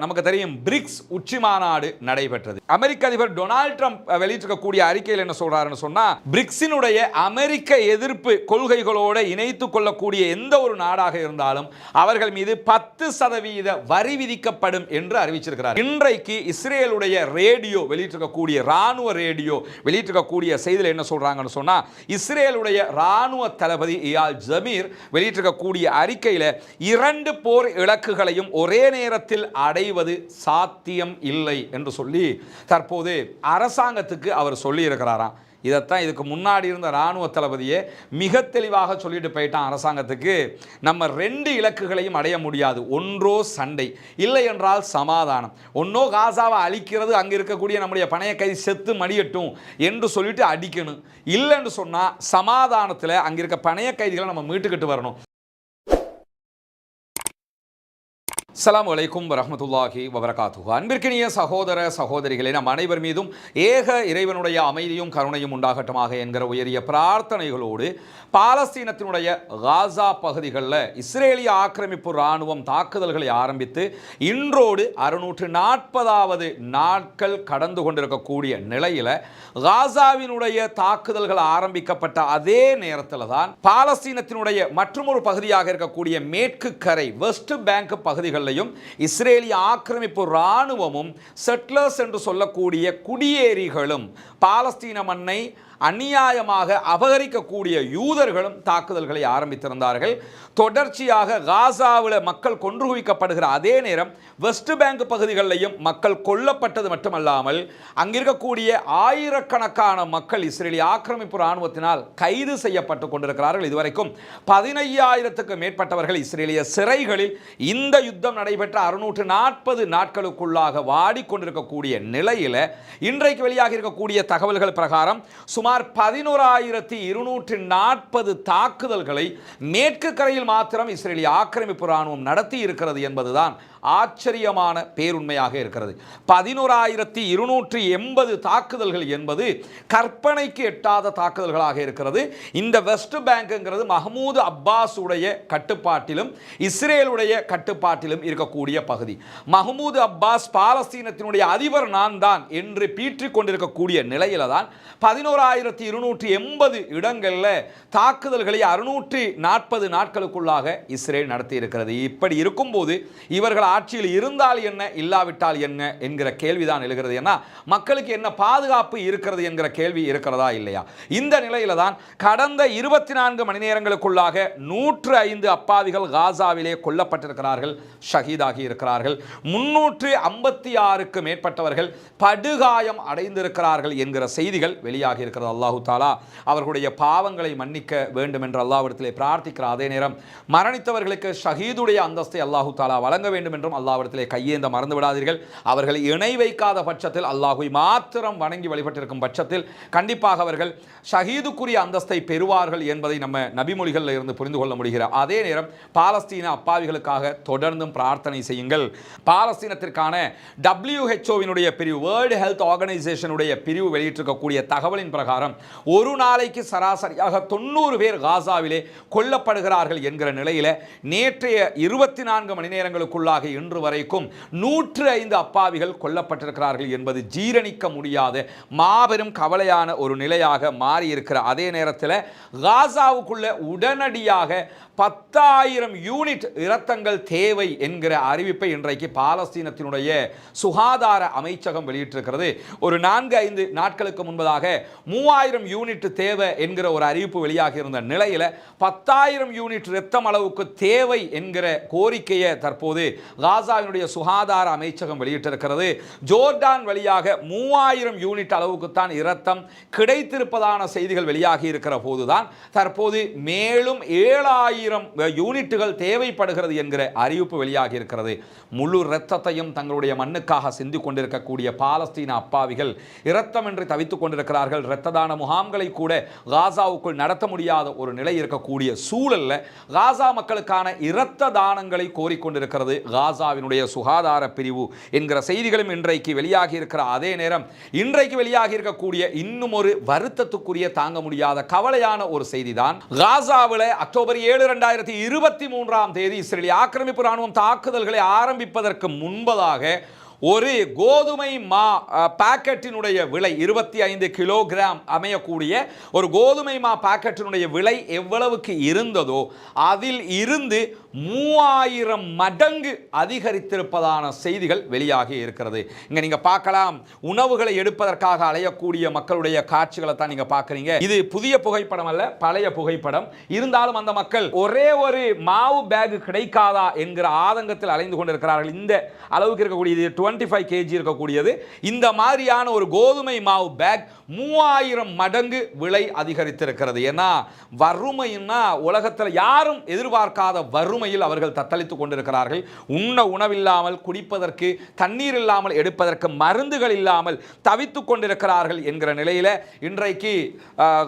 நமக்கு தெரியும் பிரிக்ஸ் உச்சி மாநாடு நடைபெற்றது. அமெரிக்க அதிபர் டொனால்ட் ட்ரம்ப் வெளியிட்டிருக்கக்கூடிய அறிக்கையில் என்ன சொல்றாருன்னு சொன்னா பிரிக்ஸினுடைய அமெரிக்க எதிர்ப்பு கொள்கைகளோடு இணைத்துக் கொள்ளக்கூடிய எந்த ஒரு நாடாக இருந்தாலும் அவர்கள் மீது பத்து சதவீத வரி விதிக்கப்படும் என்று அறிவிச்சிருக்கிறார். இன்றைக்கு இஸ்ரேலுடைய ரேடியோ வெளியிட்டிருக்கக்கூடிய ராணுவ ரேடியோ வெளியிட்டிருக்கக்கூடிய செய்தியில் என்ன சொல்றாங்கன்னு சொன்னா இஸ்ரேலுடைய ராணுவ தளபதி இயால் ஜமீர் வெளியிட்டிருக்கக்கூடிய அறிக்கையில் இரண்டு போர் இலக்குகளையும் ஒரே நேரத்தில் அடை அடைவது சாத்தியம் இல்லை என்று சொல்லி தற்போது அரசாங்கத்துக்கு அவர் சொல்லியிருக்கிறாராம். இதைத்தான் இதுக்கு முன்னாடி இருந்த இராணுவ தளபதியே மிக தெளிவாக சொல்லிட்டு போயிட்டான் அரசாங்கத்துக்கு. நம்ம ரெண்டு இலக்குகளையும் அடைய முடியாது. ஒன்றோ சண்டை. இல்லை என்றால் சமாதானம். ஒன்றோ காசாவை அழிக்கிறது அங்கே இருக்கக்கூடிய நம்முடைய பணைய கை செத்து மடியட்டும் என்று சொல்லிட்டு அடிக்கணும். இல்லைன்னு சொன்னால் சமாதானத்தில் அங்கே இருக்க பணைய கைதிகளை நம்ம மீட்டுக்கிட்டு வரணும். சலாம் வலைக்கும் வரஹ்மத்துல்லாஹி வபரகாத்துஹு. அன்பிற்கினிய சகோதர சகோதரிகளே நம் அனைவர் மீதும் ஏக இறைவனுடைய அமைதியும் கருணையும் உண்டாகட்டமாக என்கிற உயரிய பிரார்த்தனைகளோடு பாலஸ்தீனத்தினுடைய காசா பகுதிகளில் இஸ்ரேலிய ஆக்கிரமிப்பு இராணுவம் தாக்குதல்களை ஆரம்பித்து இன்றோடு அறுநூற்று நாற்பதாவது நாட்கள் கடந்து கொண்டிருக்கக்கூடிய நிலையில் காசாவினுடைய தாக்குதல்கள் ஆரம்பிக்கப்பட்ட அதே நேரத்தில் தான் பாலஸ்தீனத்தினுடைய மற்றொரு பகுதியாக இருக்கக்கூடிய மேற்கு கரை வெஸ்ட் பேங்க் பகுதிகள் பகுதிகளிலையும் இஸ்ரேலிய ஆக்கிரமிப்பு இராணுவமும் செட்லர்ஸ் என்று சொல்லக்கூடிய குடியேறிகளும் பாலஸ்தீன மண்ணை அநியாயமாக அபகரிக்கக்கூடிய யூதர்களும் தாக்குதல்களை ஆரம்பித்திருந்தார்கள். தொடர்ச்சியாக காசாவில் மக்கள் கொன்று குவிக்கப்படுகிற அதே நேரம் வெஸ்ட் பேங்க் பகுதிகளிலையும் மக்கள் கொல்லப்பட்டது மட்டுமல்லாமல் அங்கிருக்கக்கூடிய ஆயிரக்கணக்கான மக்கள் இஸ்ரேலிய ஆக்கிரமிப்பு இராணுவத்தினால் கைது செய்யப்பட்டு கொண்டிருக்கிறார்கள். இதுவரைக்கும் பதினையாயிரத்துக்கு மேற்பட்டவர்கள் இஸ்ரேலிய சிறைகளில் இந்த யுத்தம் நடைபெற்ற அறுநூற்று நாற்பது நாட்களுக்குள்ளாக வாடிக்கொண்டிருக்கக்கூடிய நிலையில் இன்றைக்கு வெளியாக இருக்கக்கூடிய தகவல்கள் பிரகாரம் சுமார் பதினோராயிரத்தி இருநூற்றி நாற்பது தாக்குதல்களை மேற்கு கரையில் மாத்திரம் இஸ்ரேலிய ஆக்கிரமிப்பு ராணுவம் நடத்தி இருக்கிறது என்பதுதான் ஆச்சரியமான பேருண்மையாக இருக்கிறது. பதினோராயிரத்தி இருநூற்றி எண்பது தாக்குதல்கள் என்பது கற்பனைக்கு எட்டாத தாக்குதல்களாக இருக்கிறது. இந்த வெஸ்ட் பேங்க்ங்கிறது மஹமூது அப்பாஸ் உடைய கட்டுப்பாட்டிலும் இஸ்ரேலுடைய கட்டுப்பாட்டிலும் இருக்கக்கூடிய பகுதி. மஹமூது அப்பாஸ் பாலஸ்தீனத்தினுடைய அதிபர் நான் தான் என்று பீற்றிக் கொண்டிருக்கக்கூடிய நிலையில தான் பதினோராயிரத்தி இருநூற்றி எண்பது இடங்களில் தாக்குதல்களை அறுநூற்றி நாற்பது நாட்களுக்குள்ளாக இஸ்ரேல் நடத்தி இருக்கிறது இப்படி இருக்கும்போது இவர்கள் ஆட்சியில் இருந்தால் என்ன இல்லாவிட்டால் என்ன என்கிற கேள்விதான் எழுகிறது. ஏன்னா மக்களுக்கு என்ன பாதுகாப்பு இருக்கிறது என்கிற கேள்வி இருக்கிறதா இல்லையா? இந்த நிலையில தான் கடந்த இருபத்தி நான்கு மணி நேரங்களுக்குள்ளாக நூற்று ஐந்து அப்பாவிகள் காசாவிலே கொல்லப்பட்டிருக்கிறார்கள் ஷஹீதாகி இருக்கிறார்கள். முன்னூற்று ஐம்பத்தி ஆறுக்கு மேற்பட்டவர்கள் படுகாயம் அடைந்திருக்கிறார்கள் என்கிற செய்திகள் வெளியாகி இருக்கிறது. அல்லாஹு தாலா அவர்களுடைய பாவங்களை மன்னிக்க வேண்டும் என்று அல்லாவிடத்திலே பிரார்த்திக்கிற அதே நேரம் மரணித்தவர்களுக்கு ஷஹீதுடைய அந்தஸ்தை அல்லாஹு தாலா வழங்க வேண்டும் என்றும் அல்லாவிடத்திலே கையேந்த மறந்து விடாதீர்கள் அவர்கள் இணை வைக்காத பட்சத்தில் அல்லாஹுவை மாத்திரம் வணங்கி வழிபட்டிருக்கும் பட்சத்தில் கண்டிப்பாக அவர்கள் ஷஹீதுக்குரிய அந்தஸ்தை பெறுவார்கள் என்பதை நம்ம நபிமொழிகளில் இருந்து புரிந்து கொள்ள முடிகிற அதே நேரம் பாலஸ்தீன அப்பாவிகளுக்காக தொடர்ந்தும் பிரார்த்தனை செய்யுங்கள். பாலஸ்தீனத்திற்கான டபிள்யூஹெச்ஓவினுடைய பிரிவு வேர்ல்டு ஹெல்த் ஆர்கனைசேஷனுடைய பிரிவு வெளியிட்டிருக்கக்கூடிய தகவலின் பிரகாரம் ஒரு நாளைக்கு சராசரியாக தொண்ணூறு பேர் காசாவிலே கொல்லப்படுகிறார்கள் என்கிற நிலையில் நேற்றைய இருபத்தி நான்கு மணி நேரங்களுக்குள்ளாக இன்று வரைக்கும் நூற்று ஐந்து அப்பாவிகள் கொல்லப்பட்டிருக்கிறார்கள் என்பது ஜீரணிக்க முடியாத மாபெரும் கவலையான ஒரு நிலையாக மாறியிருக்கிற அதே நேரத்தில் காசாவுக்குள்ள உடனடியாக பத்தாயிரம் யூனிட் இரத்தங்கள் தேவை என்கிற அறிவிப்பை இன்றைக்கு பாலஸ்தீனத்தினுடைய சுகாதார அமைச்சகம் வெளியிட்டிருக்கிறது. ஒரு நான்கு ஐந்து நாட்களுக்கு முன்பதாக மூவாயிரம் யூனிட் தேவை என்கிற ஒரு அறிவிப்பு வெளியாகி இருந்த நிலையில் பத்தாயிரம் யூனிட் இரத்தம் அளவுக்கு தேவை என்கிற கோரிக்கையை தற்போது காசாவினுடைய சுகாதார அமைச்சகம் வெளியிட்டிருக்கிறது. ஜோர்டான் வழியாக மூவாயிரம் யூனிட் அளவுக்குத்தான் இரத்தம் கிடைத்திருப்பதான செய்திகள் வெளியாகி இருக்கிற போதுதான் தற்போது மேலும் ஏழாயிரம் யூனிட்டுகள் தேவைப்படுகிறது என்கிற அறிவிப்பு வெளியாகி இருக்கிறது. முழு இரத்தத்தையும் தங்களுடைய மண்ணுக்காக சிந்தி கொண்டிருக்கக்கூடிய பாலஸ்தீன அப்பாவிகள் இரத்தமின்றி தவித்துக் கொண்டிருக்கிறார்கள். இரத்த தான முகாம்களை கூட காசாவுக்குள் நடத்த முடியாத ஒரு நிலை இருக்கக்கூடிய சூழலில் காசா மக்களுக்கான இரத்த தானங்களை கோரிக்கொண்டிருக்கிறது. காசாவினுடைய சுகாதார பிரிவு என்கிற செய்திகளும் இன்றைக்கு வெளியாகி இருக்கிற அதே நேரம் இன்றைக்கு வெளியாகி இருக்கக்கூடிய இன்னும் ஒரு வருத்தத்துக்குரிய தாங்க முடியாத கவலையான ஒரு செய்தி தான் காசாவில் அக்டோபர் ஏழு ரெண்டாயிரத்தி இருபத்தி மூன்றாம் தேதி இஸ்ரேலிய ஆக்கிரமிப்பு ராணுவம் தாக்குதல்களை ஆரம்பிப்பதற்கு முன்பதாக ஒரு கோதுமை மா பாக்கெட்டினுடைய விலை இருபத்தி ஐந்து கிலோகிராம் அமையக்கூடிய ஒரு கோதுமை மா பாக்கெட்டினுடைய விலை எவ்வளவுக்கு இருந்ததோ அதில் இருந்து மூவாயிரம் மடங்கு அதிகரித்திருப்பதான செய்திகள் வெளியாகி இருக்கிறது. இங்கே நீங்கள் பார்க்கலாம். உணவுகளை எடுப்பதற்காக அலையக்கூடிய மக்களுடைய காட்சிகளை தான் நீங்கள் பார்க்குறீங்க. இது புதிய புகைப்படம் அல்ல பழைய புகைப்படம். இருந்தாலும் அந்த மக்கள் ஒரே ஒரு மாவு பேக் கிடைக்காதா என்கிற ஆதங்கத்தில் அலைந்து கொண்டிருக்கிறார்கள். இந்த அளவுக்கு இருக்கக்கூடியது டுவெண்ட்டி ஃபைவ் கேஜி இருக்கக்கூடியது. இந்த மாதிரியான ஒரு கோதுமை மாவு பேக் மூவாயிரம் மடங்கு விலை அதிகரித்திருக்கிறது. ஏன்னா வறுமைன்னா உலகத்தில் யாரும் எதிர்பார்க்காத வறுமை வறுமையில் அவர்கள் தத்தளித்துக் கொண்டிருக்கிறார்கள். உண்ண உணவில்லாமல் குடிப்பதற்கு தண்ணீர் இல்லாமல் எடுப்பதற்கு மருந்துகள் இல்லாமல் தவித்துக் கொண்டிருக்கிறார்கள் என்கிற நிலையில இன்றைக்கு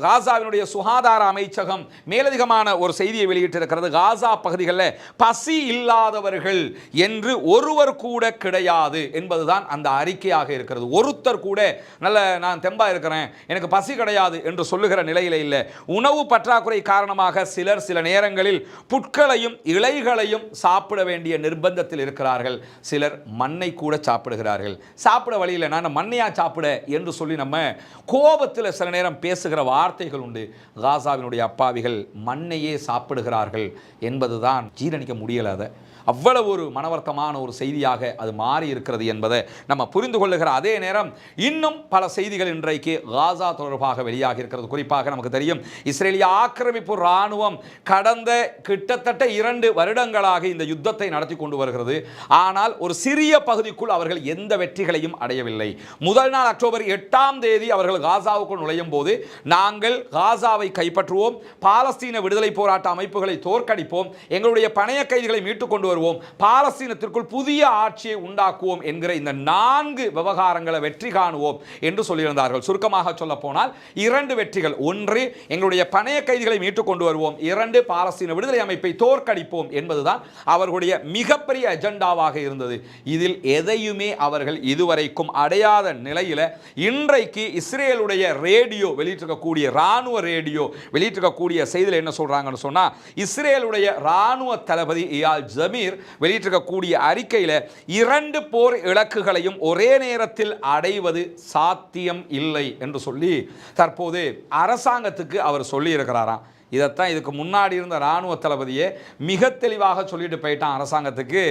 காசாவினுடைய சுகாதார அமைச்சகம் மேலதிகமான ஒரு செய்தியை வெளியிட்டிருக்கிறது. காசா பகுதிகளில் பசி இல்லாதவர்கள் என்று ஒருவர் கூட கிடையாது என்பதுதான் அந்த அறிக்கையாக இருக்கிறது. ஒருத்தர் கூட நல்ல நான் தெம்பா இருக்கிறேன் எனக்கு பசி கிடையாது என்று சொல்லுகிற நிலையில இல்லை. உணவு பற்றாக்குறை காரணமாக சிலர் சில நேரங்களில் புட்களையும் இலைகளையும் சாப்பிட வேண்டிய நிர்பந்தத்தில் இருக்கிறார்கள். சிலர் மண்ணை கூட சாப்பிடுகிறார்கள். சாப்பிட வழியில் நான் மண்ணையா சாப்பிட? என்று சொல்லி நம்ம கோபத்தில் சில நேரம் பேசுகிற வார்த்தைகள் உண்டு. காசாவினுடைய அப்பாவிகள் மண்ணையே சாப்பிடுகிறார்கள் என்பதுதான் ஜீரணிக்க முடியலாத அவ்வளவு ஒரு மனவர்த்தமான ஒரு செய்தியாக அது மாறி இருக்கிறது என்பதை நம்ம புரிந்து கொள்ளுகிற அதே நேரம் இன்னும் பல செய்திகள் இன்றைக்கு காசா தொடர்பாக வெளியாகி இருக்கிறது. குறிப்பாக நமக்கு தெரியும் இஸ்ரேலிய ஆக்கிரமிப்பு இராணுவம் கடந்த கிட்டத்தட்ட இரண்டு வருடங்களாக இந்த யுத்தத்தை நடத்தி கொண்டு வருகிறது. ஆனால் ஒரு சிறிய பகுதிக்குள் அவர்கள் எந்த வெற்றிகளையும் அடையவில்லை. முதல் நாள் அக்டோபர் எட்டாம் தேதி அவர்கள் காசாவுக்குள் நுழையும் போது நாங்கள் காசாவை கைப்பற்றுவோம் பாலஸ்தீன விடுதலை போராட்ட அமைப்புகளை தோற்கடிப்போம் எங்களுடைய பணைய கைதிகளை மீட்டுக் கொண்டு வருவோம் பாலஸ்தீனத்திற்குள் புதிய ஆட்சியை உண்டாக்குவோம் என்கிற இந்த நான்கு விவகாரங்களை வெற்றி காணுவோம் என்று சொல்லியிருந்தார்கள். சுருக்கமாக சொல்ல போனால் இரண்டு வெற்றிகள். ஒன்று எங்களுடைய பணைய கைதிகளை மீட்டுக் கொண்டு வருவோம். இரண்டு பாலஸ்தீன விடுதலை அமைப்பை தோற்கடிப்போம் என்பதுதான் அவர்களுடைய மிகப்பெரிய அஜெண்டாவாக இருந்தது. இதில் எதையுமே அவர்கள் இதுவரைக்கும் அடையாத நிலையில இன்றைக்கு இஸ்ரேலுடைய ரேடியோ வெளியிட்டிருக்கக்கூடிய ராணுவ ரேடியோ வெளியிட்டிருக்கக்கூடிய செய்தியில் என்ன சொல்றாங்கன்னு சொன்னா இஸ்ரேலுடைய ராணுவ தளபதி இயால் ஜமீர் வெளியிட்டிருக்கக்கூடிய அறிக்கையில் இரண்டு போர் இலக்குகளையும் ஒரே நேரத்தில் அடைவது சாத்தியம் இல்லை என்று சொல்லி தற்போது அரசாங்கத்துக்கு அவர் சொல்லியிருக்கிறாராம். இதைத்தான் இதுக்கு முன்னாடி இருந்த இராணுவ தளபதியே மிக தெளிவாக சொல்லிட்டு போயிட்டான் அரசாங்கத்துக்கு.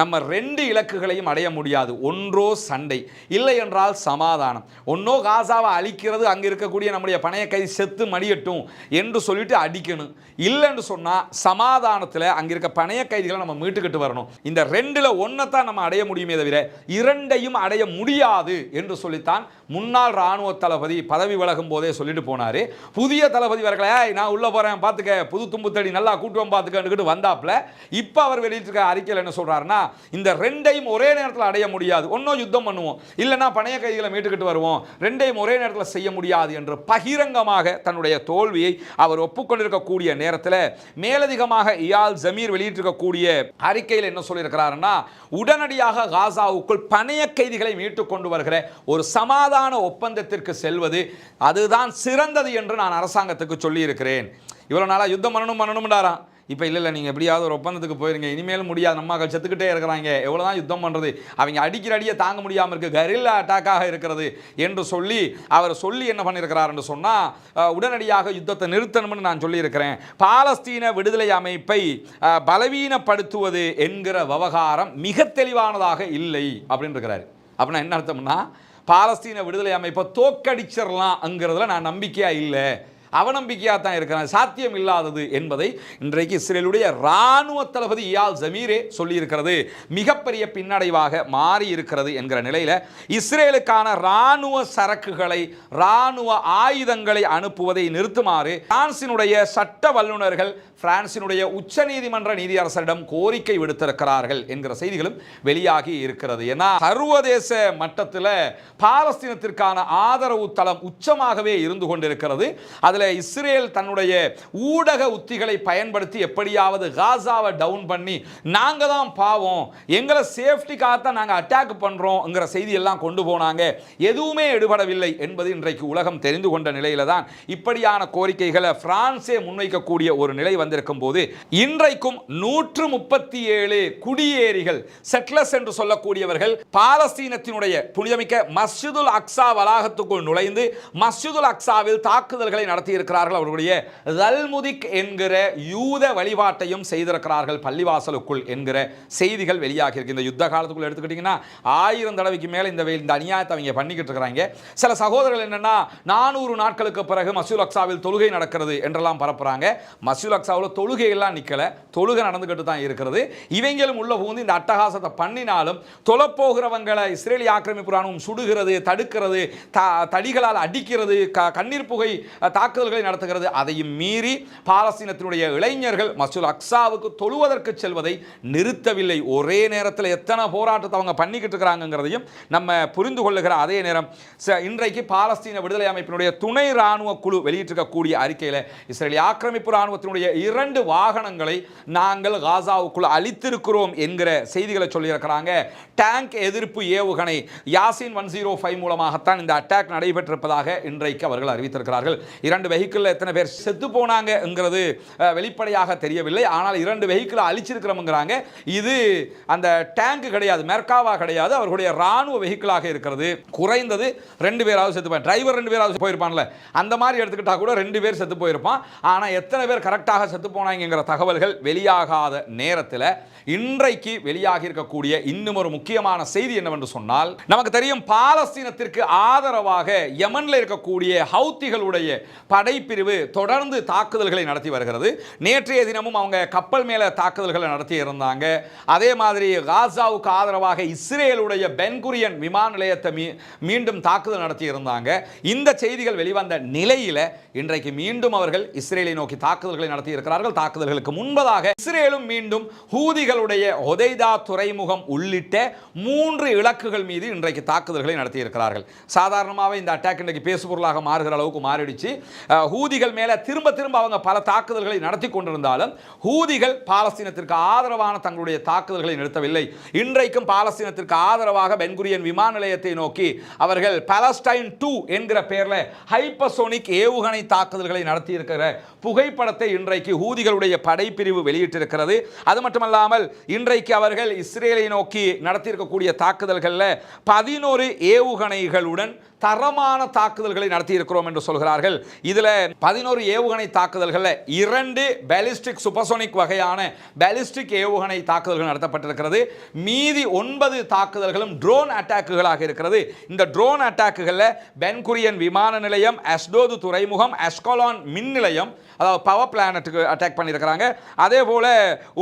நம்ம ரெண்டு இலக்குகளையும் அடைய முடியாது. ஒன்றோ சண்டை. இல்லை என்றால் சமாதானம். ஒன்றோ காசாவை அழிக்கிறது அங்கே இருக்கக்கூடிய நம்முடைய பணைய கைதி செத்து மடியட்டும் என்று சொல்லிட்டு அடிக்கணும். இல்லைன்னு சொன்னால் சமாதானத்தில் அங்கே இருக்க பணைய கைதிகளை நம்ம மீட்டுக்கிட்டு வரணும். இந்த ரெண்டில் ஒன்றை தான் நம்ம அடைய முடியுமே தவிர இரண்டையும் அடைய முடியாது என்று சொல்லித்தான் முன்னாள் இராணுவ தளபதி பதவி விலகும் போதே சொல்லிட்டு போனார். புதிய தளபதி வரல நான் உள்ளே போகிறேன் வரேன் பார்த்துக்க புது தும்பு தடி நல்லா கூட்டுவோம் பார்த்துக்கன்னுக்கிட்டு வந்தாப்புல இப்போ அவர் வெளியிட்டிருக்க அறிக்கையில் என்ன சொல்கிறாருன்னா இந்த ரெண்டையும் ஒரே நேரத்தில் அடைய முடியாது. ஒன்றும் யுத்தம் பண்ணுவோம். இல்லைன்னா பணைய கைதிகளை மீட்டுக்கிட்டு வருவோம். ரெண்டையும் ஒரே நேரத்தில் செய்ய முடியாது என்று பகிரங்கமாக தன்னுடைய தோல்வியை அவர் ஒப்புக்கொண்டிருக்கக்கூடிய நேரத்தில் மேலதிகமாக இயால் ஜமீர் வெளியிட்டிருக்கக்கூடிய அறிக்கையில் என்ன சொல்லியிருக்கிறாருன்னா உடனடியாக காசாவுக்குள் பணைய கைதிகளை மீட்டுக்கொண்டு வருகிற ஒரு சமாதான ஒப்பந்தத்திற்கு செல்வது அதுதான் சிறந்தது என்று நான் அரசாங்கத்துக்கு சொல்லியிருக்கிறேன். இவ்வளோ நாளாக யுத்தம் பண்ணணும் பண்ணணும்டாராம் இப்போ இல்லை இல்லை நீங்கள் எப்படியாவது ஒரு ஒப்பந்தத்துக்கு போயிருங்க. இனிமேலும் முடியாது. நம்ம செத்துக்கிட்டே இருக்கிறாங்க. எவ்வளோ தான் யுத்தம் பண்ணுறது அவங்க அடிக்கிற அடியை தாங்க முடியாமல் இருக்கு. கரில்லா அட்டாக்காக இருக்கிறது என்று சொல்லி அவர் சொல்லி என்ன பண்ணியிருக்கிறார் சொன்னால் உடனடியாக யுத்தத்தை நிறுத்தணும்னு நான் சொல்லியிருக்கிறேன். பாலஸ்தீன விடுதலை அமைப்பை பலவீனப்படுத்துவது என்கிற விவகாரம் மிக தெளிவானதாக இல்லை அப்படின்னு இருக்கிறாரு. அப்படின்னா என்ன அர்த்தம்னா பாலஸ்தீன விடுதலை அமைப்பை தோக்கடிச்சிடலாம்ங்கிறதுல நான் நம்பிக்கையாக இல்லை. அவநம்பிக்கையாக தான் இருக்கிறான். சாத்தியம் இல்லாதது என்பதை இன்றைக்கு இஸ்ரேலுடைய இராணுவ தளபதி இயால் ஜமீரே சொல்லியிருக்கிறது. மிகப்பெரிய பின்னடைவாக மாறி இருக்கிறது என்கிற நிலையில் இஸ்ரேலுக்கான இராணுவ சரக்குகளை இராணுவ ஆயுதங்களை அனுப்புவதை நிறுத்துமாறு பிரான்சினுடைய சட்ட வல்லுநர்கள் பிரான்சினுடைய உச்சநீதிமன்ற நீதியரசரிடம் கோரிக்கை விடுத்திருக்கிறார்கள் என்கிற செய்திகளும் வெளியாகி இருக்கிறது. ஏன்னா சர்வதேச மட்டத்தில் பாலஸ்தீனத்திற்கான ஆதரவு தளம் உச்சமாகவே இருந்து கொண்டிருக்கிறது. அது அதில் இஸ்ரேல் தன்னுடைய ஊடக உத்திகளை பயன்படுத்தி எப்படியாவது காசாவை டவுன் பண்ணி நாங்கள் தான் பாவம் எங்களை சேஃப்டிக்காகத்தான் நாங்கள் அட்டாக் பண்ணுறோங்கிற செய்தியெல்லாம் கொண்டு போனாங்க. எதுவுமே எடுபடவில்லை என்பது இன்றைக்கு உலகம் தெரிந்து கொண்ட நிலையில தான் இப்படியான கோரிக்கைகளை பிரான்ஸே முன்வைக்கக்கூடிய ஒரு நிலை வந்திருக்கும் போது இன்றைக்கும் நூற்று முப்பத்தி ஏழு குடியேறிகள் செட்லஸ் என்று சொல்லக்கூடியவர்கள் பாலஸ்தீனத்தினுடைய புனிதமிக்க மஸ்ஜிதுல் அக்ஸா வளாகத்துக்குள் நுழைந்து மஸ்ஜிதுல் அக்ஸாவில் தாக்குதல்களை நடத்தி நடத்தியிருக்கிறார்கள் அவர்களுடைய ரல்முதிக் என்கிற யூத வழிபாட்டையும் செய்திருக்கிறார்கள் பள்ளிவாசலுக்குள் என்கிற செய்திகள் வெளியாகி இருக்கு. இந்த யுத்த காலத்துக்குள்ள எடுத்துக்கிட்டிங்கன்னா ஆயிரம் தடவைக்கு மேலே இந்த இந்த அநியாயத்தை அவங்க பண்ணிக்கிட்டு இருக்கிறாங்க. சில சகோதரர்கள் என்னென்னா நானூறு நாட்களுக்கு பிறகு மசூல் அக்ஸாவில் தொழுகை நடக்கிறது என்றெல்லாம் பரப்புகிறாங்க மசூல் அக்ஸாவில் தொழுகையெல்லாம் நிற்கலை தொழுகை நடந்துக்கிட்டு தான் இருக்கிறது. இவங்களும் உள்ள புகுந்து இந்த அட்டகாசத்தை பண்ணினாலும் தொலைப்போகிறவங்களை இஸ்ரேலி ஆக்கிரமிப்பு ராணுவம் சுடுகிறது தடுக்கிறது த தடிகளால் அடிக்கிறது க கண்ணீர் புகை அஹ், தாக்குதல்களை நடத்துகிறது. அதையும் மீறி பாலஸ்தீனத்தினுடைய இளைஞர்கள் மசூல் அக்ஸாவுக்கு தொழுவதற்கு செல்வதை நிறுத்தவில்லை. ஒரே நேரத்தில் எத்தனை போராட்டத்தை அவங்க பண்ணிக்கிட்டு இருக்கிறாங்கிறதையும் நம்ம புரிந்து கொள்ளுகிற அதே நேரம் இன்றைக்கு பாலஸ்தீன விடுதலை அமைப்பினுடைய துணை இராணுவ குழு வெளியிட்டிருக்கக்கூடிய அறிக்கையில் இஸ்ரேலிய ஆக்கிரமிப்பு இராணுவத்தினுடைய இரண்டு வாகனங்களை நாங்கள் காசாவுக்குள் அளித்திருக்கிறோம் என்கிற செய்திகளை சொல்லியிருக்கிறாங்க. டேங்க் எதிர்ப்பு ஏவுகணை யாசின் ஒன் ஜீரோ ஃபைவ் மூலமாகத்தான் இந்த அட்டாக் நடைபெற்றிருப்பதாக இன்றைக்கு அவர்கள் அறிவித்திருக்கிறார்கள். இரண்டு வெஹிக்கிளில் எத்தனை பேர் செத்து போனாங்கங்கிறது வெளிப்படையாக தெரியவில்லை. ஆனால் இரண்டு வெஹிக்கிளை அழிச்சிருக்கிறோம்ங்கிறாங்க. இது அந்த டேங்க் கிடையாது மெர்காவா கிடையாது. அவர்களுடைய ராணுவ வெஹிக்கிளாக இருக்கிறது. குறைந்தது ரெண்டு பேராவது செத்து போய் டிரைவர் ரெண்டு பேராவது போயிருப்பான்ல. அந்த மாதிரி எடுத்துக்கிட்டா கூட ரெண்டு பேர் செத்து போயிருப்பான். ஆனால் எத்தனை பேர் கரெக்டாக செத்து போனாங்கிற தகவல்கள் வெளியாகாத நேரத்தில் இன்றைக்கு வெளியாகி இருக்கக்கூடிய இன்னும் ஒரு முக்கியமான செய்தி என்னவென்று சொன்னால் நமக்கு தெரியும் பாலஸ்தீனத்திற்கு ஆதரவாக யமனில் இருக்கக்கூடிய ஹவுத்திகளுடைய படைப்பிரிவு தொடர்ந்து தாக்குதல்களை நடத்தி வருகிறது. நேற்றைய தினமும் அவங்க கப்பல் மேலே தாக்குதல்களை நடத்தி இருந்தாங்க அதே மாதிரி காசாவுக்கு ஆதரவாக இஸ்ரேலுடைய பென்குரியன் விமான நிலையத்தை மீ- மீண்டும் தாக்குதல் நடத்தி இருந்தாங்க இந்த செய்திகள் வெளிவந்த நிலையில் இன்றைக்கு மீண்டும் அவர்கள் இஸ்ரேலை நோக்கி தாக்குதல்களை நடத்தி இருக்கிறார்கள் தாக்குதல்களுக்கு முன்பதாக இஸ்ரேலும் மீண்டும் ஹூதிகளுடைய ஒதைதா துறைமுகம் உள்ளிட்ட மூன்று இலக்குகள் மீது இன்றைக்கு தாக்குதல்களை நடத்தி இருக்கிறார்கள் சாதாரணமாகவே இந்த அட்டாக் இன்றைக்கு பேசுபொருளாக மாறுகிற அளவுக்கு மாறிடுச்சு. ஹூதிகள் மேலே திரும்ப திரும்ப அவங்க பல தாக்குதல்களை நடத்தி கொண்டிருந்தாலும் ஹூதிகள் பாலஸ்தீனத்திற்கு ஆதரவான தங்களுடைய தாக்குதல்களை நிறுத்தவில்லை. இன்றைக்கும் பாலஸ்தீனத்திற்கு ஆதரவாக பென்குரியன் விமான நிலையத்தை நோக்கி அவர்கள் பாலஸ்டைன் டூ என்கிற பெயரில் ஹைப்பசோனிக் ஏவுகணை தாக்குதல்களை நடத்தியிருக்கிற புகைப்படத்தை இன்றைக்கு ஹூதிகளுடைய படைப்பிரிவு வெளியிட்டிருக்கிறது. அது மட்டுமல்லாமல் இன்றைக்கு அவர்கள் இஸ்ரேலை நோக்கி நடத்தியிருக்கக்கூடிய தாக்குதல்களில் பதினோரு ஏவுகணைகளுடன் தரமான தாக்குதல்களை நடத்தியிருக்கிறோம் என்று சொல்கிறார்கள். இதில் பதினோரு ஏவுகணை தாக்குதல்களில் இரண்டு பேலிஸ்டிக் சூப்பர்சோனிக் வகையான பேலிஸ்டிக் ஏவுகணை தாக்குதல்கள் நடத்தப்பட்டிருக்கிறது. மீதி ஒன்பது தாக்குதல்களும் ட்ரோன் அட்டாக்குகளாக இருக்கிறது. இந்த ட்ரோன் அட்டாக்குகளில் பென்குரியன் விமான நிலையம் அஸ்டோது துறைமுகம் அஸ்கோலான் மின் நிலையம் அதாவது பவர் பிளானட்டுக்கு அட்டாக் பண்ணியிருக்கிறாங்க. அதே போல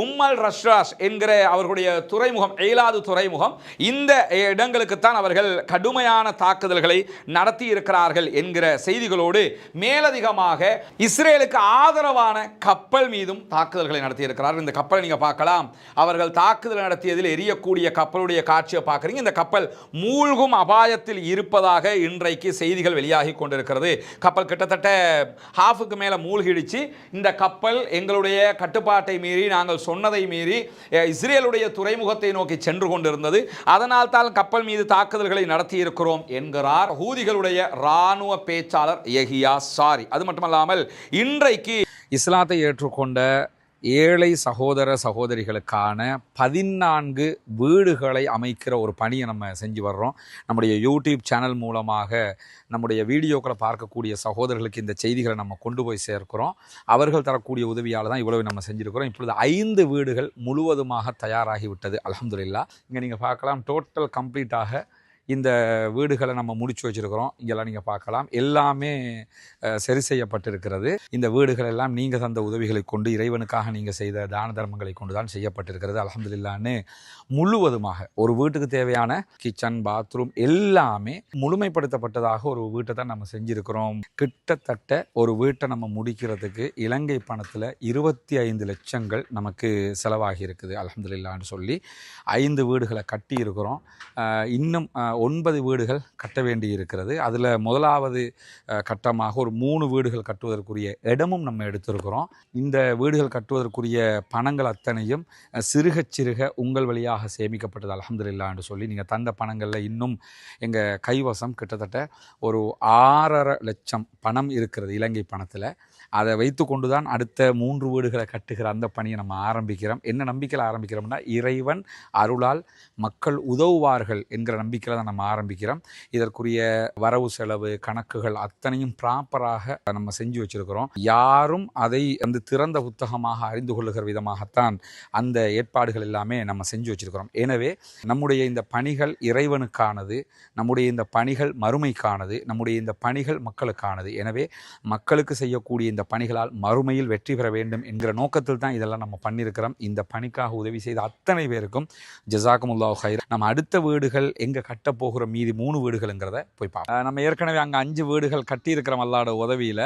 உம்மல் ரஷ்ராஸ் என்கிற அவர்களுடைய துறைமுகம் எயிலாது துறைமுகம் இந்த இடங்களுக்குத்தான் அவர்கள் கடுமையான தாக்குதல்களை நடத்தி இருக்கிறார்கள் என்கிற செய்திகளோடு மேலதிகமாக இஸ்ரேலுக்கு ஆதரவான கப்பல் மீதும் தாக்குதல்களை நடத்தியிருக்கிறார்கள். இந்த கப்பலை நீங்கள் பார்க்கலாம். அவர்கள் தாக்குதல் நடத்தியதில் எரியக்கூடிய கப்பலுடைய காட்சியை பார்க்குறீங்க. இந்த கப்பல் மூழ்கும் அபாயத்தில் இருப்பதாக இன்றைக்கு செய்திகள் வெளியாகி கொண்டிருக்கிறது. கப்பல் கிட்டத்தட்ட ஹாஃபுக்கு மேலே மூழ்கிடுச்சு. இந்த கப்பல் எங்களுடைய கட்டுப்பாட்டை மீறி நாங்கள் சொன்னதை மீறி இஸ்ரேலுடைய துறைமுகத்தை நோக்கி சென்று கொண்டிருந்தது. அதனால் தான் கப்பல் மீது தாக்குதல்களை நடத்தி இருக்கிறோம் என்கிறார் ஹூதிகளுடைய இராணுவ பேச்சாளர் எஹியா சாரி. அது மட்டுமல்லாமல் இன்றைக்கு இஸ்லாத்தை ஏற்றுக்கொண்ட ஏழை சகோதர சகோதரிகளுக்கான பதினான்கு வீடுகளை அமைக்கிற ஒரு பணியை நம்ம செஞ்சு வர்றோம். நம்முடைய யூடியூப் சேனல் மூலமாக நம்முடைய வீடியோக்களை பார்க்கக்கூடிய சகோதரர்களுக்கு இந்த செய்திகளை நம்ம கொண்டு போய் சேர்க்கிறோம். அவர்கள் தரக்கூடிய உதவியால் தான் இவ்வளவு நம்ம செஞ்சுருக்கிறோம். இப்பொழுது ஐந்து வீடுகள் முழுவதுமாக தயாராகிவிட்டது. அலமதுல்லா இங்கே நீங்கள் பார்க்கலாம். டோட்டல் கம்ப்ளீட்டாக இந்த வீடுகளை நம்ம முடிச்சு வச்சிருக்கிறோம். இங்கெல்லாம் நீங்கள் பார்க்கலாம். எல்லாமே சரி செய்யப்பட்டிருக்கிறது. இந்த வீடுகள் எல்லாம் நீங்கள் தந்த உதவிகளை கொண்டு இறைவனுக்காக நீங்கள் செய்த தான தர்மங்களை கொண்டு தான் செய்யப்பட்டிருக்கிறது. அலமதுல்லான்னு முழுவதுமாக ஒரு வீட்டுக்கு தேவையான கிச்சன் பாத்ரூம் எல்லாமே முழுமைப்படுத்தப்பட்டதாக ஒரு வீட்டை தான் நம்ம செஞ்சுருக்கிறோம். கிட்டத்தட்ட ஒரு வீட்டை நம்ம முடிக்கிறதுக்கு இலங்கை பணத்தில் இருபத்தி ஐந்து லட்சங்கள் நமக்கு செலவாகி இருக்குது அலமதுல்லான்னு சொல்லி ஐந்து வீடுகளை கட்டி இருக்கிறோம் இன்னும் ஒன்பது வீடுகள் கட்ட வேண்டி இருக்கிறது அதில் முதலாவது கட்டமாக ஒரு மூணு வீடுகள் கட்டுவதற்குரிய இடமும் நம்ம எடுத்திருக்கிறோம். இந்த வீடுகள் கட்டுவதற்குரிய பணங்கள் அத்தனையும் சிறுக சிறுக உங்கள் வழியாக சேமிக்கப்பட்டது அல்ஹம்துலில்லாஹ் என்று சொல்லி நீங்கள் தந்த பணங்களில் இன்னும் எங்கள் கைவசம் கிட்டத்தட்ட ஒரு ஆறரை லட்சம் பணம் இருக்கிறது இலங்கை பணத்தில். அதை வைத்து கொண்டு தான் அடுத்த மூன்று வீடுகளை கட்டுகிற அந்த பணியை நம்ம ஆரம்பிக்கிறோம். என்ன நம்பிக்கையில் ஆரம்பிக்கிறோம்னா இறைவன் அருளால் மக்கள் உதவுவார்கள் என்கிற நம்பிக்கையில் தான் நம்ம ஆரம்பிக்கிறோம். இதற்குரிய வரவு செலவு கணக்குகள் அத்தனையும் ப்ராப்பராக நம்ம செஞ்சு வச்சிருக்கிறோம். யாரும் அதை அந்த திறந்த புத்தகமாக அறிந்து கொள்ளுகிற விதமாகத்தான் அந்த ஏற்பாடுகள் எல்லாமே நம்ம செஞ்சு வச்சிருக்கிறோம். எனவே நம்முடைய இந்த பணிகள் இறைவனுக்கானது நம்முடைய இந்த பணிகள் மறுமைக்கானது நம்முடைய இந்த பணிகள் மக்களுக்கானது. எனவே மக்களுக்கு செய்யக்கூடிய இந்த பணிகளால் மறுமையில் வெற்றி பெற வேண்டும் என்கிற நோக்கத்தில் தான் இதெல்லாம் நம்ம பண்ணியிருக்கிறோம். இந்த பணிக்காக உதவி செய்த அத்தனை பேருக்கும் ஜசாக்குமுல்லா ஹைர் நம்ம அடுத்த வீடுகள் எங்கே கட்ட போகிற மீதி மூணு வீடுகள்ங்கிறத போய் பார்ப்போம். நம்ம ஏற்கனவே அங்கே அஞ்சு வீடுகள் கட்டியிருக்கிற மல்லாட உதவியில்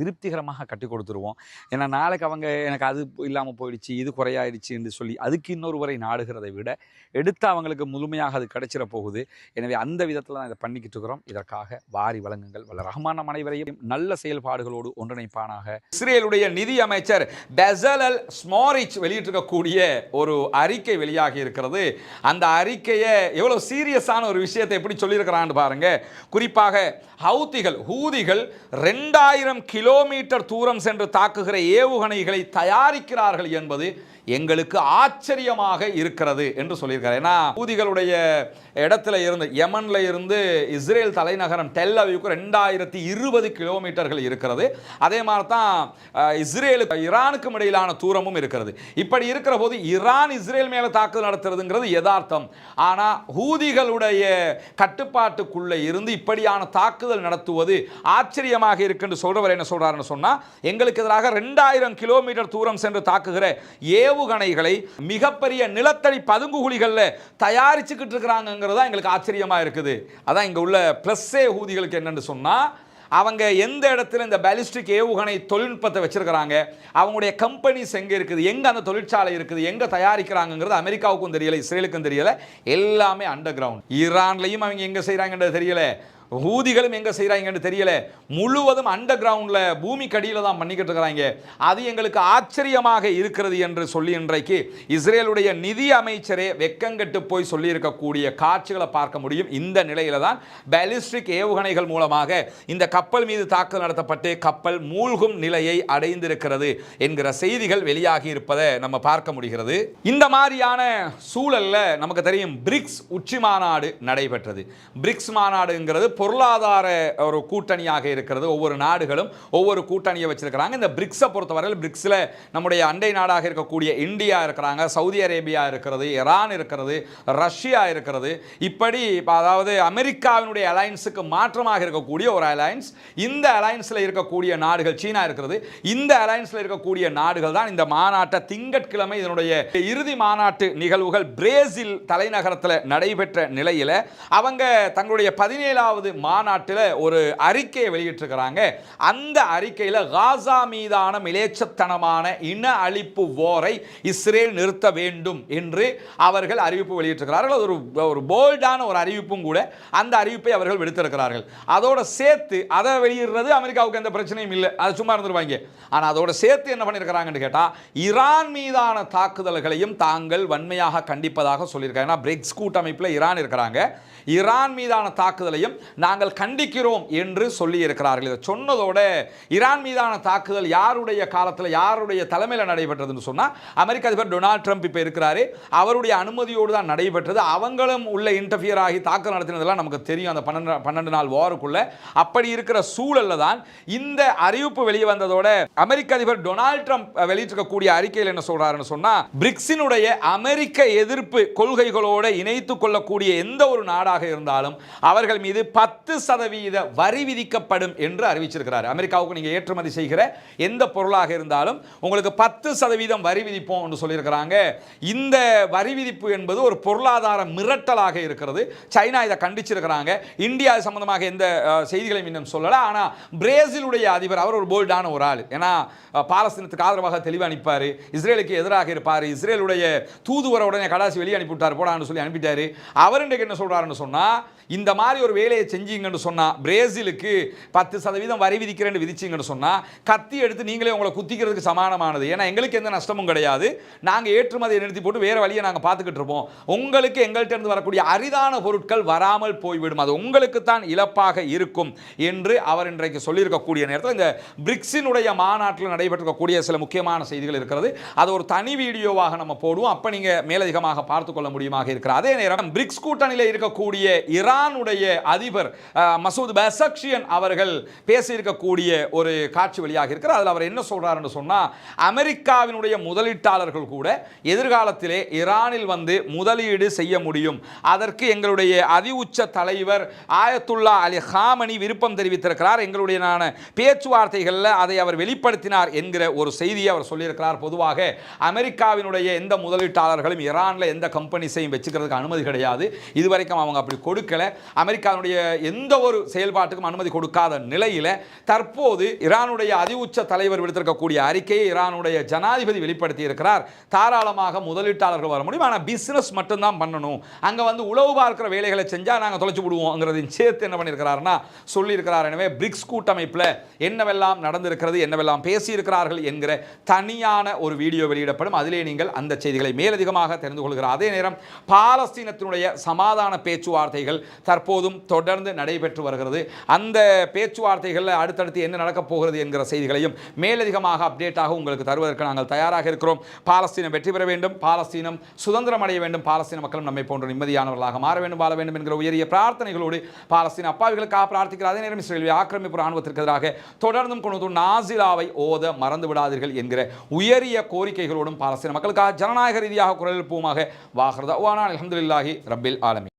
திருப்திகரமாக கட்டி கொடுத்துருவோம். ஏன்னா நாளைக்கு அவங்க எனக்கு அது இல்லாமல் போயிடுச்சு இது குறையாயிடுச்சு என்று சொல்லி அதுக்கு இன்னொருவரை நாடுகிறதை விட எடுத்து அவங்களுக்கு முழுமையாக அது கிடைச்சிட போகுது. எனவே அந்த விதத்தில் தான் இதை பண்ணிக்கிட்டு இருக்கிறோம். இதற்காக வாரி வழங்குங்கள். வல்ல ரஹ்மான அனைவரையும் நல்ல செயல்பாடுகளோடு ஒன்றிணைப்பானாக. இஸ்ரேலுடைய நிதி அமைச்சர் பெசலல் ஸ்மாரிச் வெளியிட்டிருக்கக்கூடிய ஒரு அறிக்கை வெளியாகி இருக்கிறது. அந்த அறிக்கையை எவ்வளோ சீரியஸான ஒரு விஷயத்தை எப்படி சொல்லியிருக்கிறான்னு பாருங்க. குறிப்பாக ஹவுதிகள் ஹூதிகள் ரெண்டாயிரம் கிலோமீட்டர் தூரம் சென்று தாக்குகிற ஏவுகணைகளை தயாரிக்கிறார்கள் என்பது எங்களுக்கு ஆச்சரியமாக இருக்கிறது என்று சொல்லியிருக்காரு. ஏன்னா ஊதிகளுடைய இடத்துல இருந்து யமன்ல இருந்து இஸ்ரேல் தலைநகரம் டெல்லவிக்கு ரெண்டாயிரத்தி இருபது கிலோமீட்டர்கள் இருக்கிறது. அதே மாதிரி தான் இஸ்ரேலுக்கு ஈரானுக்கும் இடையிலான தூரமும் இருக்கிறது. இப்படி இருக்கிற போது ஈரான் இஸ்ரேல் மேலே தாக்குதல் நடத்துறதுங்கிறது யதார்த்தம். ஆனால் ஹூதிகளுடைய கட்டுப்பாட்டுக்குள்ளே இருந்து இப்படியான தாக்குதல் நடத்துவது ஆச்சரியமாக இருக்குன்னு சொல்கிறவர் என்ன சொல்கிறாருன்னு சொன்னால் எங்களுக்கு எதிராக ரெண்டாயிரம் கிலோமீட்டர் தூரம் சென்று தாக்குகிற ஏவுகணைகளை மிகப்பெரிய நிலத்தடி பதுங்குகுழிகளில் தயாரிச்சுக்கிட்டு இருக்கிறாங்கங்கிறது தான் எங்களுக்கு ஆச்சரியமாக இருக்குது. அதான் இங்கே உள்ள ப்ளஸ்ஸே ஊதிகளுக்கு என்னென்னு சொன்னால் அவங்க எந்த இடத்துல இந்த பேலிஸ்டிக் ஏவுகணை தொழில்நுட்பத்தை வச்சிருக்கிறாங்க அவங்களுடைய கம்பெனிஸ் எங்கே இருக்குது எங்கே அந்த தொழிற்சாலை இருக்குது எங்கே தயாரிக்கிறாங்கங்கிறது அமெரிக்காவுக்கும் தெரியலை இஸ்ரேலுக்கும் தெரியலை எல்லாமே அண்டர் கிரவுண்ட் ஈரான்லையும் அவங்க எங்கே செய்கிறாங்கன்றது தெரியலை. ஊதிகளும் எங்கே செய்கிறாங்கன்னு தெரியல. முழுவதும் அண்டர் கிரவுண்டில் பூமி கடியில் தான் பண்ணிக்கிட்டு இருக்கிறாங்க. அது எங்களுக்கு ஆச்சரியமாக இருக்கிறது என்று சொல்லி இன்றைக்கு இஸ்ரேலுடைய நிதி அமைச்சரே வெக்கங்கெட்டு போய் சொல்லியிருக்கக்கூடிய காட்சிகளை பார்க்க முடியும். இந்த நிலையில தான் பேலிஸ்டிக் ஏவுகணைகள் மூலமாக இந்த கப்பல் மீது தாக்குதல் நடத்தப்பட்டு கப்பல் மூழ்கும் நிலையை அடைந்திருக்கிறது என்கிற செய்திகள் வெளியாகி இருப்பதை நம்ம பார்க்க முடிகிறது. இந்த மாதிரியான சூழல்ல நமக்கு தெரியும் பிரிக்ஸ் உச்சி மாநாடு நடைபெற்றது. பிரிக்ஸ் மாநாடுங்கிறது பொருளாதார ஒரு கூட்டணியாக இருக்கிறது. ஒவ்வொரு நாடுகளும் ஒவ்வொரு கூட்டணியை வச்சிருக்கிறாங்க. இந்த பிரிக்ஸை பொறுத்தவரையில் பிரிக்ஸில் நம்முடைய அண்டை நாடாக இருக்கக்கூடிய இந்தியா இருக்கிறாங்க சவுதி அரேபியா இருக்கிறது ஈரான் இருக்கிறது ரஷ்யா இருக்கிறது. இப்படி இப்போ அதாவது அமெரிக்காவினுடைய அலைன்ஸுக்கு மாற்றமாக இருக்கக்கூடிய ஒரு அலைன்ஸ் இந்த அலைன்ஸில் இருக்கக்கூடிய நாடுகள் சீனா இருக்கிறது. இந்த அலைன்ஸில் இருக்கக்கூடிய நாடுகள் தான் இந்த மாநாட்டை திங்கட்கிழமை இதனுடைய இறுதி மாநாட்டு நிகழ்வுகள் பிரேசில் தலைநகரத்தில் நடைபெற்ற நிலையில் அவங்க தங்களுடைய பதினேழாவது முதலாவது மாநாட்டில் ஒரு அறிக்கையை வெளியிட்டிருக்கிறாங்க. அந்த அறிக்கையில் காசா மீதான மிலேச்சத்தனமான இன அழிப்பு போரை இஸ்ரேல் நிறுத்த வேண்டும் என்று அவர்கள் அறிவிப்பு வெளியிட்டிருக்கிறார்கள். ஒரு ஒரு போல்டான ஒரு அறிவிப்பும் கூட அந்த அறிவிப்பை அவர்கள் விடுத்திருக்கிறார்கள். அதோட சேர்த்து அதை வெளியிடுறது அமெரிக்காவுக்கு எந்த பிரச்சனையும் இல்லை. அது சும்மா இருந்துருவாங்க. ஆனால் அதோட சேர்த்து என்ன பண்ணியிருக்கிறாங்கன்னு கேட்டால் ஈரான் மீதான தாக்குதல்களையும் தாங்கள் வன்மையாக கண்டிப்பதாக சொல்லியிருக்காங்க. ஏன்னா பிரிக்ஸ் கூட்டமைப்பில் ஈரான் இருக்கிறாங்க. ஈரான் மீதான தாக்குதலையும் நாங்கள் கண்டிக்கிறோம் என்று சொல்லியிருக்கிறார்கள். இதை சொன்னதோட ஈரான் மீதான தாக்குதல் யாருடைய காலத்தில் யாருடைய தலைமையில் நடைபெற்றதுன்னு சொன்னால் அமெரிக்க அதிபர் டொனால்ட் ட்ரம்ப் இப்போ இருக்கிறாரு. அவருடைய அனுமதியோடு தான் நடைபெற்றது. அவங்களும் உள்ள இன்டர்ஃபியர் ஆகி தாக்குதல் நடத்தினதெல்லாம் நமக்கு தெரியும். அந்த பன்னெண்டு பன்னெண்டு நாள் வாருக்குள்ள அப்படி இருக்கிற சூழலில் தான் இந்த அறிவிப்பு வெளியே வந்ததோட அமெரிக்க அதிபர் டொனால்ட் ட்ரம்ப் வெளியிட்டிருக்கக்கூடிய அறிக்கையில் என்ன சொல்றாருன்னு சொன்னால் பிரிக்ஸினுடைய அமெரிக்க எதிர்ப்பு கொள்கைகளோடு இணைத்து கொள்ளக்கூடிய எந்த ஒரு நாடாக இருந்தாலும் அவர்கள் மீது பத்து சதவீத வரி விதிக்கப்படும் என்று அறிவிச்சிருக்கிறார். அமெரிக்காவுக்கு நீங்கள் ஏற்றுமதி செய்கிற எந்த பொருளாக இருந்தாலும் உங்களுக்கு பத்து சதவீதம் வரி விதிப்போம் என்று சொல்லியிருக்கிறாங்க. இந்த வரி விதிப்பு என்பது ஒரு பொருளாதார மிரட்டலாக இருக்கிறது. சைனா இதை கண்டிச்சிருக்கிறாங்க. இந்தியா சம்பந்தமாக எந்த செய்திகளையும் இன்னும் சொல்லலை. ஆனால் பிரேசிலுடைய அதிபர் அவர் ஒரு போல்டான ஒரு ஆள். ஏன்னா பாலஸ்தீனத்துக்கு ஆதரவாக தெளிவாக நிற்பார் இஸ்ரேலுக்கு எதிராக இருப்பார். இஸ்ரேலுடைய தூதுவரை உடனே கடாசி வெளியே அனுப்பிவிட்டார். போடான்னு சொல்லி அனுப்பிட்டாரு. அவர் இன்றைக்கு என்ன சொல்றாருன்னு சொன்னால் இந்த மாதிரி ஒரு வேலையை செஞ்சீங்கன்னு சொன்னா பிரேசிலுக்கு பத்து சதவீதம் வரி விதிக்கிறேன்னு விதிச்சிங்கன்னு சொன்னா கத்தி எடுத்து நீங்களே உங்களை குத்திக்கிறதுக்கு சமானமானது. ஏன்னா எங்களுக்கு எந்த நஷ்டமும் கிடையாது. நாங்கள் ஏற்றுமதியை நிறுத்தி போட்டு வேற வழியை நாங்கள் பார்த்துக்கிட்டு இருப்போம். உங்களுக்கு எங்கள்கிட்ட இருந்து வரக்கூடிய அரிதான பொருட்கள் வராமல் போய்விடும். அது உங்களுக்கு தான் இழப்பாக இருக்கும் என்று அவர் இன்றைக்கு சொல்லியிருக்கக்கூடிய நேரத்தில் இந்த பிரிக்ஸினுடைய மாநாட்டில் நடைபெற்றிருக்கக்கூடிய சில முக்கியமான செய்திகள் இருக்கிறது. அது ஒரு தனி வீடியோவாக நம்ம போடுவோம். அப்போ நீங்கள் மேலதிகமாக பார்த்துக்கொள்ள முடியுமாக இருக்கிற அதே நேரம் பிரிக்ஸ் கூட்டணியில் இருக்கக்கூடிய ஈரானுடைய அதிபர் மசூத் பசக்ஷியன் அவர்கள் பேசியிருக்கக்கூடிய ஒரு காட்சி வெளியாக இருக்கிறார் அதில் அவர் என்ன சொல்கிறாருன்னு சொன்னால் அமெரிக்காவினுடைய முதலீட்டாளர்கள் கூட எதிர்காலத்திலே ஈரானில் வந்து முதலீடு செய்ய முடியும். அதற்கு எங்களுடைய அதி உச்ச தலைவர் ஆயத்துல்லா அலி ஹாமணி விருப்பம் தெரிவித்திருக்கிறார். எங்களுடைய பேச்சுவார்த்தைகளில் அதை அவர் வெளிப்படுத்தினார் என்கிற ஒரு செய்தியை அவர் சொல்லியிருக்கிறார். பொதுவாக அமெரிக்காவினுடைய எந்த முதலீட்டாளர்களும் ஈரானில் எந்த கம்பெனிஸையும் வச்சுக்கிறதுக்கு அனுமதி கிடையாது. இதுவரைக்கும் அவங்க அப்படி கொடுக்கலை. அமெரிக்காவுடைய எந்த ஒரு செயல்பாட்டுக்கும் அனுமதி கொடுக்காத நிலையில் தற்போது ஈரானுடைய அதி உச்ச தலைவர் விடுத்திருக்கக்கூடிய அறிக்கையை ஈரானுடைய ஜனாதிபதி வெளிப்படுத்தி இருக்கிறார் தாராளமாக முதலீட்டாளர்கள் வர முடியும். ஆனால் பிசினஸ் மட்டும்தான் பண்ணணும். அங்கே வந்து உழவு பார்க்கிற வேலைகளை செஞ்சால் நாங்கள் தொலைச்சு விடுவோங்கிறதையும் சேர்த்து என்ன பண்ணியிருக்கிறாருன்னா சொல்லியிருக்கிறார். எனவே பிரிக்ஸ் கூட்டமைப்பில் என்னவெல்லாம் நடந்திருக்கிறது என்னவெல்லாம் பேசியிருக்கிறார்கள் என்கிற தனியான ஒரு வீடியோ வெளியிடப்படும். அதிலே நீங்கள் அந்த செய்திகளை மேலதிகமாக தெரிந்து கொள்கிறார் அதே நேரம் பாலஸ்தீனத்தினுடைய சமாதான பேச்சுவார்த்தைகள் தற்போதும் தொடர்ந்து நடைபெற்று வருகிறது. அந்த பேச்சுவார்த்தைகளில் அடுத்தடுத்து என்ன நடக்கப் போகிறது என்கிற செய்திகளையும் மேலதிகமாக அப்டேட்டாக உங்களுக்கு தருவதற்கு நாங்கள் தயாராக இருக்கிறோம். பாலஸ்தீனம் வெற்றி பெற வேண்டும். பாலஸ்தீனம் சுதந்திரம் அடைய வேண்டும். பாலஸ்தீன மக்களும் நம்மை போன்ற நிம்மதியானவர்களாக மாற வேண்டும் வாழ வேண்டும் என்கிற உயரிய பிரார்த்தனைகளோடு பாலஸ்தீன அப்பாவிகளுக்காக பிரார்த்திக்கிற அதே நேரம் இஸ்ரேலிய ஆக்கிரமிப்பு ராணுவத்திற்கு எதிராக தொடர்ந்தும் கொண்டு நாசிலாவை ஓத மறந்து விடாதீர்கள் என்கிற உயரிய கோரிக்கைகளோடும் பாலஸ்தீன மக்களுக்காக ஜனநாயக ரீதியாக குரல் எழுப்புவோமாக வாகரதா அலமதுல்லாஹி ரபில் ஆலமி